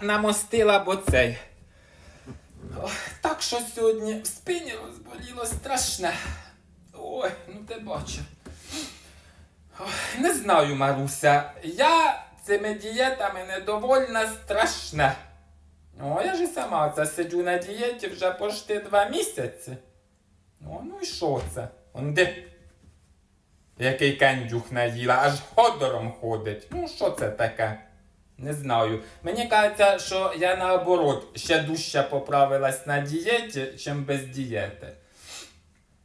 намостила бо цей. Так що сьогодні в спині розболіло страшне. Ой, ну ти. Ой, не знаю, Маруся. Я цими дієтами недовольна страшне. О, я ж сама це сиджу на дієті вже почти два місяці. О, ну і що це? Он де? Який кендюх наїла, аж ходором ходить. Ну, що це таке? Не знаю. Мені кажеться, що я наоборот ще дужче поправилась на дієті, чим без дієти.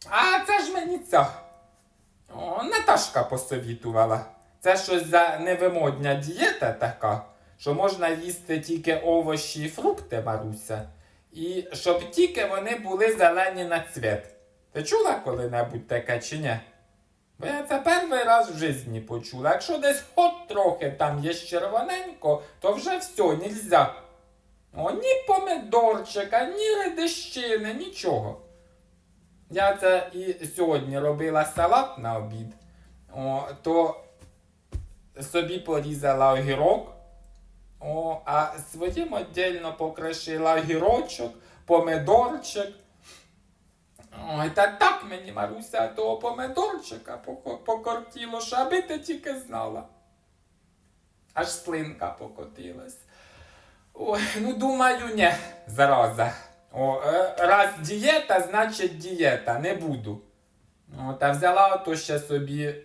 А це ж мені ця. О, Наташка посовітувала. Це щось за невимодня дієта така, що можна їсти тільки овочі і фрукти, Маруся, і щоб тільки вони були зелені на цвіт. Ти чула коли-небудь таке чи ні? Бо я це перший раз в житті почула. Якщо десь от трохи там є червоненько, то вже все, нельзя. О, ні помидорчика, ні редищини, нічого. Я це і сьогодні робила салат на обід, о, то собі порізала огірок, о, а своїм віддільно покришила огірочок, помидорчик. Ой, та так мені, Маруся, того помидорчика покортіло, аби ти тільки знала. Аж слинка покотилась. Ой, ну думаю, не, зараза. О, е, раз дієта, значить дієта, не буду. О, та взяла ото ще собі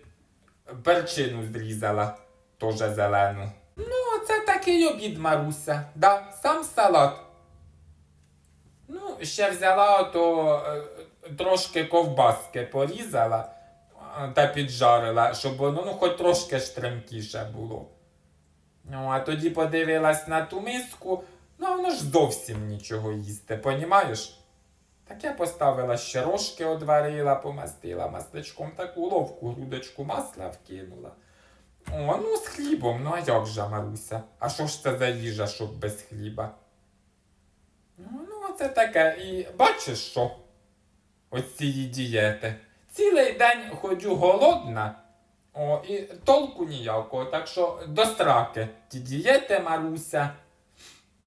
перчину зрізала, теж зелену. Ну, це такий обід, Маруся. Да, сам салат. Ну, ще взяла ото е, трошки ковбаски порізала е, та піджарила, щоб воно ну, хоч трошки штремкіше було. Ну, а тоді подивилась на ту миску, ну воно ж зовсім нічого їсти, понімаєш? Так я поставила ще рожки одварила, помастила масличком таку ловку грудочку масла вкинула. О, ну з хлібом, ну а як же, Маруся? А що ж це за їжа, щоб без хліба? Ну, ну, оце таке. І бачиш що? Ось цієї дієти. Цілий день ходжу голодна, о, і толку ніякого. Так що до страки ті Маруся.